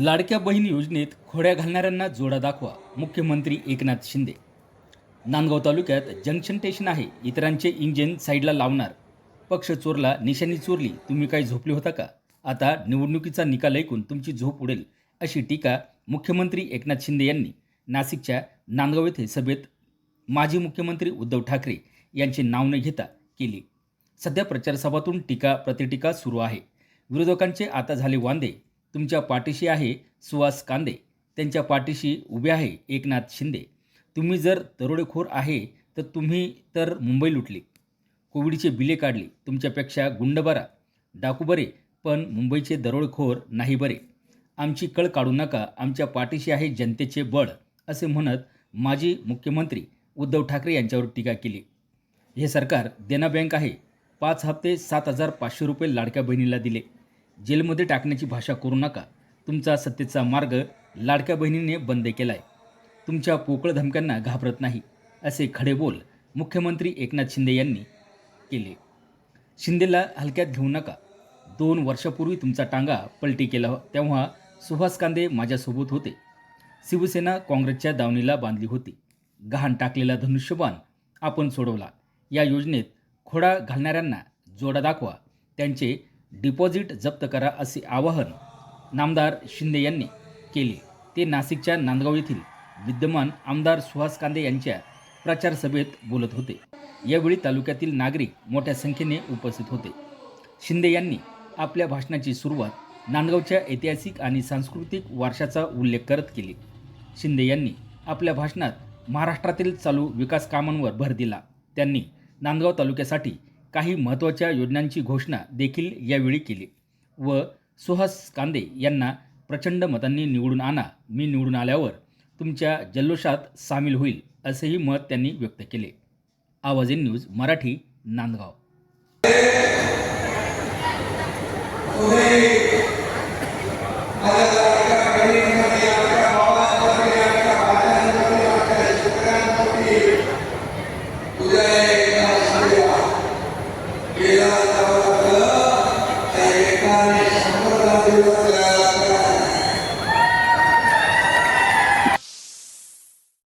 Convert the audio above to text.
लाडक्या बहीण योजनेत खोड्या घालणाऱ्यांना जोडा दाखवा. मुख्यमंत्री एकनाथ शिंदे. नांदगाव तालुक्यात जंक्शन स्टेशन आहे. इतरांचे इंजिन साईडला लावणार. पक्ष चोरला निशाणी चोरली. तुम्ही काय झोपले होता का? आता निवडणुकीचा निकाल ऐकून तुमची झोप उडेल अशी टीका मुख्यमंत्री एकनाथ शिंदे यांनी नाशिकच्या नांदगाव येथे सभेत माजी मुख्यमंत्री उद्धव ठाकरे यांचे नाव न घेता केली. सध्या प्रचारसभातून टीका प्रतिटीका सुरू आहे. विरोधकांचे आता झाले वांदे. तुमच्या पाठीशी आहे सुहास कांदे. त्यांच्या पाठीशी उभे आहे एकनाथ शिंदे. तुम्ही जर दरोडेखोर आहे तर तुम्ही तर मुंबई लुटली. कोविडचे बिले काढली तुमच्यापेक्षा गुंड बरा. डाकू बरे पण मुंबईचे दरोडेखोर नाही बरे. आमची कळ काढू नका आमच्या पाठीशी आहे जनतेचे बळ असे म्हणत माजी मुख्यमंत्री उद्धव ठाकरे यांच्यावर टीका केली. हे सरकार देना बँक आहे. पाच हप्ते सात हजार पाचशे रुपये लाडक्या बहिणीला दिले. जेलमध्ये टाकण्याची भाषा करू नका. तुमचा सत्तेचा मार्ग लाडक्या बहिणीने बंद केला आहे तुमच्या पोकळ धमक्यांना घाबरत नाही असे खडे बोल मुख्यमंत्री एकनाथ शिंदे यांनी केले. शिंदेला हलक्यात घेऊ नका. दोन वर्षापूर्वी तुमचा टांगा पलटी केला तेव्हा सुहास कांदे माझ्यासोबत होते. शिवसेना काँग्रेसच्या दावणीला बांधली होती. गहाण टाकलेला धनुष्यबाण आपण सोडवला. या योजनेत खोडा घालणाऱ्यांना जोडा दाखवा त्यांचे डिपॉझिट जप्त करा असे आवाहन नामदार शिंदे यांनी केले. ते नाशिकच्या नांदगाव येथील विद्यमान आमदार सुहास कांदे यांच्या प्रचार सभेत बोलत होते. यावेळी तालुक्यातील नागरिक मोठ्या संख्येने उपस्थित होते. शिंदे यांनी आपल्या भाषणाची सुरुवात नांदगावच्या ऐतिहासिक आणि सांस्कृतिक वारशाचा उल्लेख करत केली. शिंदे यांनी आपल्या भाषणात महाराष्ट्रातील चालू विकास कामांवर भर दिला. त्यांनी नांदगाव तालुक्यासाठी काही महत्त्वाच्या योजनांची घोषणा देखील यावेळी केली. व सुहास कांदे यांना प्रचंड मतांनी निवडून आणा मी निवडून आल्यावर तुमच्या जल्लोषात सामील होईल असेही मत त्यांनी व्यक्त केले. आवाज इन न्यूज मराठी नांदगाव. माझ्या केला जावा लागला त्या एकाने शंभर दिवस